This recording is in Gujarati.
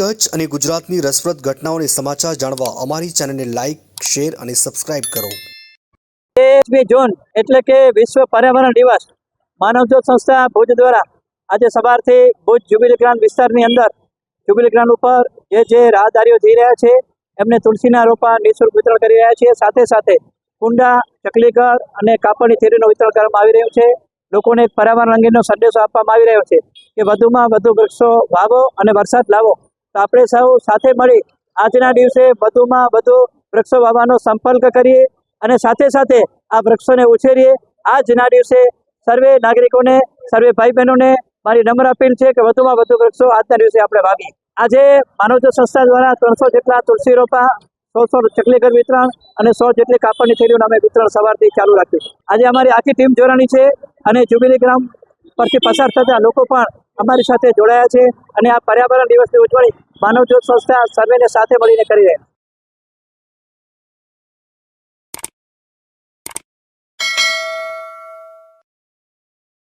કચ્છ અને ગુજરાતની રસપ્રદ ઘટનાઓને સમાચાર જાણવા અમારી ચેનલને લાઇક શેર અને સબસ્ક્રાઇબ કરો. એકવીસમી જૂન એટલે કે વિશ્વ પર્યાવરણ દિવસ, માનવજ્યોત સંસ્થા ભુજ દ્વારા આજે સવારથી ભુજ જ્યુબિલી ગ્રાઉન્ડ વિસ્તારની અંદર જ્યુબિલી ગ્રાઉન્ડ ઉપર જે જે રાહદારીઓ જઈ રહ્યા છે, એમને તુલસીના રોપા નિઃશુલ્ક વિતરણ કરી રહ્યા છે સાથે સાથે કુંડા, ચકલીઘર અને કાપડની થેરીનું વિતરણ કરવામાં આવી રહ્યું છે. લોકોને પર્યાવરણ અંગેનો સંદેશો આપવામાં આવી રહ્યો છે કે વધુમાં વધુ વૃક્ષો વાવો અને વરસાદ લાવો. તો આપણે સૌ સાથે મળી આજના દિવસે વધુમાં વધુ વૃક્ષો વાવવાનો સંપર્ક કરીએ અને સાથે સાથે આ વૃક્ષોને ઉછેરીએ. આજના દિવસે સર્વે નાગરિકોને, સર્વે ભાઈ બહેનોને મારી નમ્ર અપીલ છે કે વધુમાં વધુ વૃક્ષો આજના દિવસે આપણે વાવીએ. આજે માનવજો સંસ્થા દ્વારા ત્રણસો જેટલા તુલસી રોપા સો સો ચકલીઘર વિતરણ અને સો જેટલી કાપડની થેલીઓનું અમે વિતરણ સવારથી ચાલુ રાખ્યું આજે અમારી આખી ટીમ જોડાણી છે અને જુબિલી ગ્રામ પરથી પસાર થતા લોકો પણ અમારી સાથે જોડાયા છે અને આ પર્યાવરણ દિવસની ઉજવણી માનવજ્યોત સંસ્થા સર્વેને સાથે મળીને કરી રહ્યા